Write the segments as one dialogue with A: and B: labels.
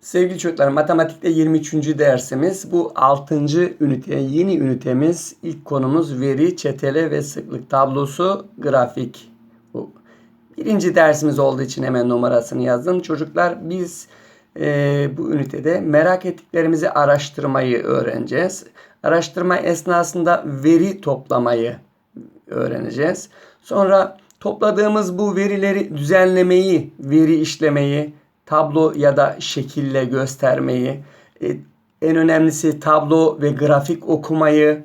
A: Sevgili çocuklar, matematikte 23. dersimiz. Bu 6. ünite, yeni ünitemiz. İlk konumuz veri, çetele ve sıklık tablosu, grafik. Bu birinci dersimiz olduğu için hemen numarasını yazdım. Çocuklar biz e, bu ünitede merak ettiklerimizi araştırmayı öğreneceğiz. Araştırma esnasında veri toplamayı öğreneceğiz. Sonra topladığımız bu verileri düzenlemeyi, veri işlemeyi, tablo ya da şekille göstermeyi, e, en önemlisi tablo ve grafik okumayı,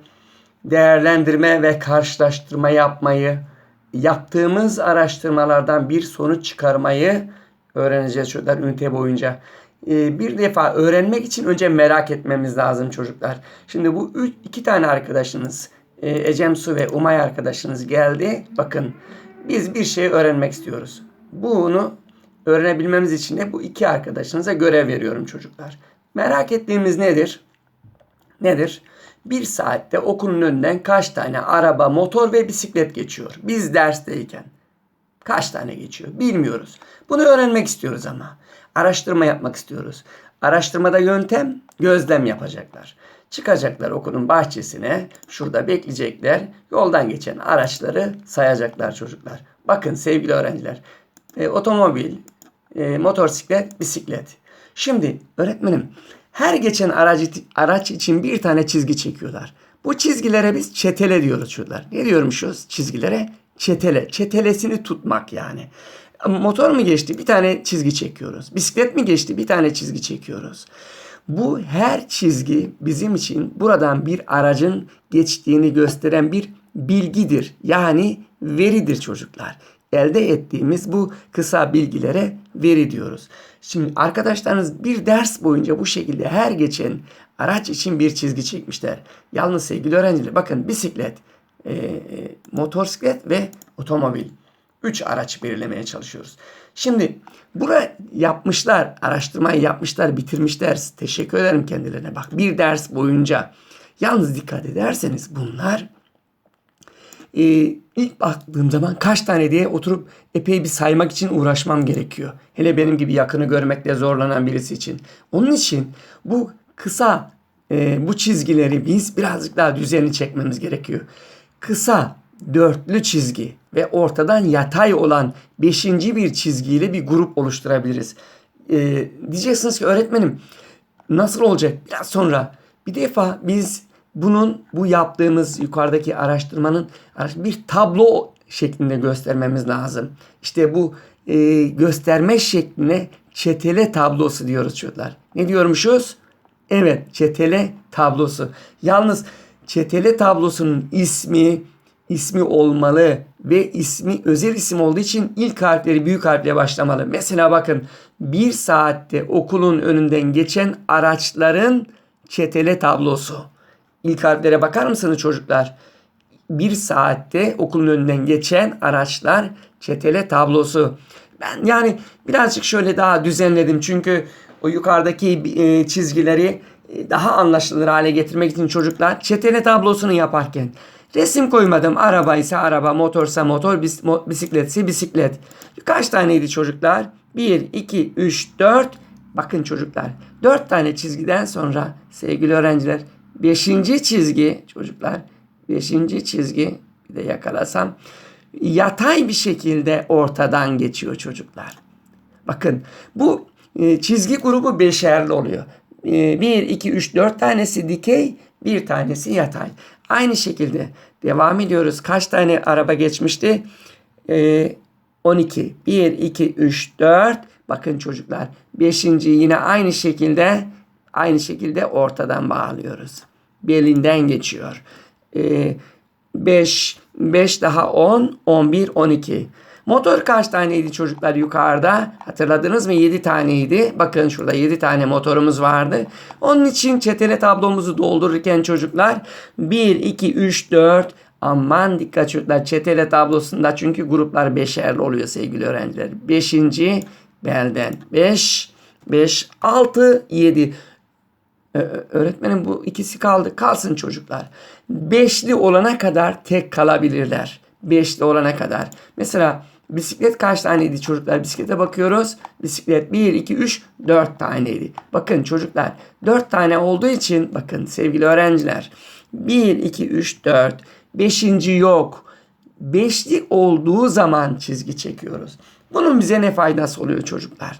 A: değerlendirme ve karşılaştırma yapmayı, yaptığımız araştırmalardan bir sonuç çıkarmayı öğreneceğiz çocuklar ünite boyunca. E, Bir defa öğrenmek için önce merak etmemiz lazım çocuklar. Şimdi bu üç, iki tane arkadaşınız e, Ecem Su ve Umay arkadaşınız geldi. Bakın biz bir şey öğrenmek istiyoruz. Bunu öğrenebilmemiz için de bu iki arkadaşınıza görev veriyorum çocuklar. Merak ettiğimiz nedir? Nedir? Bir saatte okulun önünden kaç tane araba, motor ve bisiklet geçiyor? Biz dersteyken. Kaç tane geçiyor? Bilmiyoruz. Bunu öğrenmek istiyoruz ama. Araştırma yapmak istiyoruz. Araştırmada yöntem gözlem yapacaklar. Çıkacaklar okulun bahçesine, şurada bekleyecekler. Yoldan geçen araçları sayacaklar çocuklar. Bakın sevgili öğrenciler, e, otomobil, e, motosiklet, bisiklet. Şimdi öğretmenim her geçen aracı, araç için bir tane çizgi çekiyorlar. Bu çizgilere biz çetele diyoruz çocuklar. Ne diyormuşuz çizgilere? Çetele. Çetelesini tutmak yani. Motor mu geçti? Bir tane çizgi çekiyoruz. Bisiklet mi geçti? Bir tane çizgi çekiyoruz. Bu her çizgi bizim için buradan bir aracın geçtiğini gösteren bir bilgidir. Yani veridir çocuklar. Elde ettiğimiz bu kısa bilgilere veri diyoruz. Şimdi arkadaşlarınız bir ders boyunca bu şekilde her geçen araç için bir çizgi çekmişler. Yalnız sevgili öğrenciler bakın bisiklet, e, motosiklet ve otomobil. Üç araç belirlemeye çalışıyoruz. Şimdi bura yapmışlar, araştırmayı yapmışlar, bitirmişler. Teşekkür ederim kendilerine. Bak bir ders boyunca. Yalnız dikkat ederseniz bunlar e, ilk baktığım zaman kaç tane diye oturup epey bir saymak için uğraşmam gerekiyor. Hele benim gibi yakını görmekte zorlanan birisi için. Onun için bu kısa e, bu çizgileri biz birazcık daha düzenli çekmemiz gerekiyor. Kısa dörtlü çizgi ve ortadan yatay olan beşinci bir çizgiyle bir grup oluşturabiliriz. E, diyeceksiniz ki öğretmenim nasıl olacak? Biraz sonra bir defa biz bunun bu yaptığımız yukarıdaki araştırmanın bir tablo şeklinde göstermemiz lazım. İşte bu e, gösterme şekline çetele tablosu diyoruz çocuklar. Ne diyormuşuz? Evet çetele tablosu. Yalnız çetele tablosunun ismi ismi olmalı ve ismi özel isim olduğu için ilk harfleri büyük harfle başlamalı. Mesela bakın bir saatte okulun önünden geçen araçların çetele tablosu. İlk harflere bakar mısınız çocuklar? Bir saatte okulun önünden geçen araçlar çetele tablosu. Ben yani birazcık şöyle daha düzenledim çünkü o yukarıdaki e, çizgileri e, daha anlaşılır hale getirmek için çocuklar çetele tablosunu yaparken resim koymadım. Araba ise araba, motorsa motor, bisikletse bisiklet. Kaç taneydi çocuklar? 1, 2, 3, 4. Bakın çocuklar 4 tane çizgiden sonra sevgili öğrenciler Beşinci çizgi çocuklar. Beşinci çizgi bir de yakalasam yatay bir şekilde ortadan geçiyor çocuklar. Bakın bu e, çizgi grubu beşerli oluyor. E, bir, iki, üç, dört tanesi dikey, bir tanesi yatay. Aynı şekilde devam ediyoruz. Kaç tane araba geçmişti? E, 12. 1, 2, 3, 4. Bakın çocuklar. Beşinci yine aynı şekilde aynı şekilde ortadan bağlıyoruz. Belinden geçiyor. 5 ee, 5 daha 10, 11, 12. Motor kaç taneydi çocuklar yukarıda? Hatırladınız mı? 7 taneydi. Bakın şurada 7 tane motorumuz vardı. Onun için çetele tablomuzu doldururken çocuklar 1, 2, 3, 4 Aman dikkat çocuklar çetele tablosunda çünkü gruplar beşerli oluyor sevgili öğrenciler. 5. belden 5, 5, 6, 7. Ee, öğretmenim bu ikisi kaldı. Kalsın çocuklar. Beşli olana kadar tek kalabilirler. Beşli olana kadar. Mesela Bisiklet kaç taneydi çocuklar? Bisiklete bakıyoruz. Bisiklet 1, 2, 3, 4 taneydi. Bakın çocuklar 4 tane olduğu için bakın sevgili öğrenciler 1, 2, 3, 4. Beşinci yok. Beşli olduğu zaman çizgi çekiyoruz. Bunun bize ne faydası oluyor çocuklar?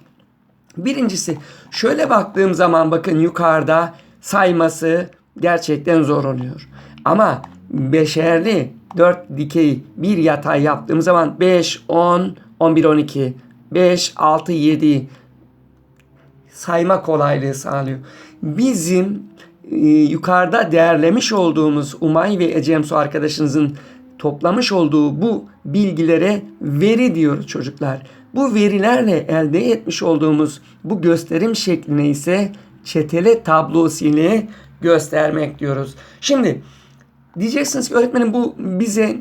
A: Birincisi şöyle baktığım zaman bakın yukarıda sayması gerçekten zor oluyor. Ama beşerli 4 dikey bir yatay yaptığım zaman 5, 10, 11, 12, 5, 6, 7 sayma kolaylığı sağlıyor. Bizim e, yukarıda değerlemiş olduğumuz Umay ve Ecemsu arkadaşınızın toplamış olduğu bu bilgilere veri diyoruz çocuklar. Bu verilerle elde etmiş olduğumuz bu gösterim şekline ise çetele tablosu ile göstermek diyoruz. Şimdi diyeceksiniz ki öğretmenim bu bize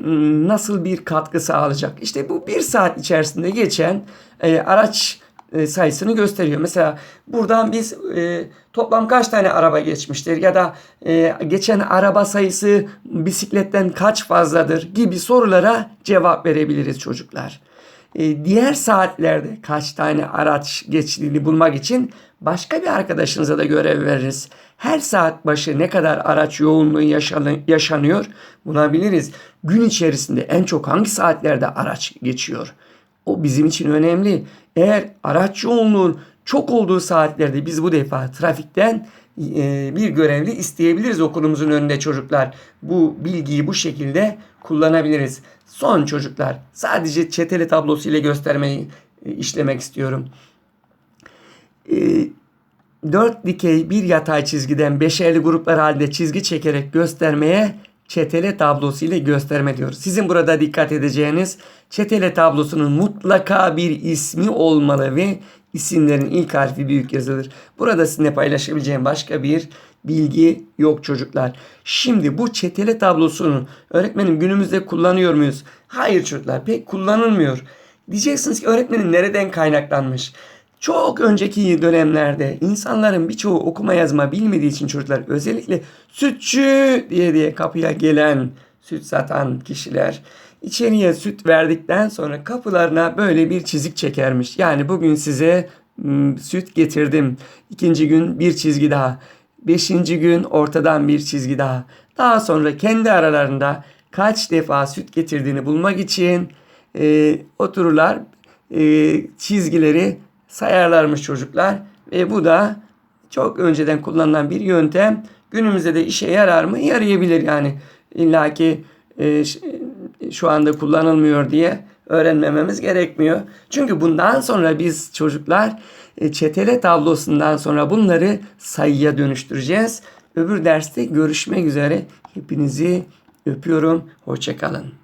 A: nasıl bir katkı sağlayacak? İşte bu bir saat içerisinde geçen e, araç e, sayısını gösteriyor. Mesela buradan biz e, toplam kaç tane araba geçmiştir ya da e, geçen araba sayısı bisikletten kaç fazladır gibi sorulara cevap verebiliriz çocuklar. E, diğer saatlerde kaç tane araç geçtiğini bulmak için başka bir arkadaşınıza da görev veririz. Her saat başı ne kadar araç yoğunluğu yaşanıyor bulabiliriz. Gün içerisinde en çok hangi saatlerde araç geçiyor? O bizim için önemli. Eğer araç yoğunluğun çok olduğu saatlerde biz bu defa trafikten e, bir görevli isteyebiliriz okulumuzun önünde çocuklar. Bu bilgiyi bu şekilde kullanabiliriz. Son çocuklar sadece çeteli tablosu ile göstermeyi e, işlemek istiyorum. E, dört dikey bir yatay çizgiden beşerli gruplar halinde çizgi çekerek göstermeye çetele tablosu ile gösterme diyoruz. Sizin burada dikkat edeceğiniz çetele tablosunun mutlaka bir ismi olmalı ve isimlerin ilk harfi büyük yazılır. Burada sizinle paylaşabileceğim başka bir bilgi yok çocuklar. Şimdi bu çetele tablosunu öğretmenim günümüzde kullanıyor muyuz? Hayır çocuklar pek kullanılmıyor. Diyeceksiniz ki öğretmenim nereden kaynaklanmış? Çok önceki dönemlerde insanların birçoğu okuma yazma bilmediği için çocuklar özellikle sütçü diye diye kapıya gelen süt satan kişiler içeriye süt verdikten sonra kapılarına böyle bir çizik çekermiş. Yani bugün size süt getirdim. İkinci gün bir çizgi daha. Beşinci gün ortadan bir çizgi daha. Daha sonra kendi aralarında kaç defa süt getirdiğini bulmak için e, otururlar e, çizgileri sayarlarmış çocuklar. Ve bu da çok önceden kullanılan bir yöntem. Günümüzde de işe yarar mı? Yarayabilir yani. İlla ki e, şu anda kullanılmıyor diye öğrenmememiz gerekmiyor. Çünkü bundan sonra biz çocuklar e, çetele tablosundan sonra bunları sayıya dönüştüreceğiz. Öbür derste görüşmek üzere. Hepinizi öpüyorum. Hoşçakalın.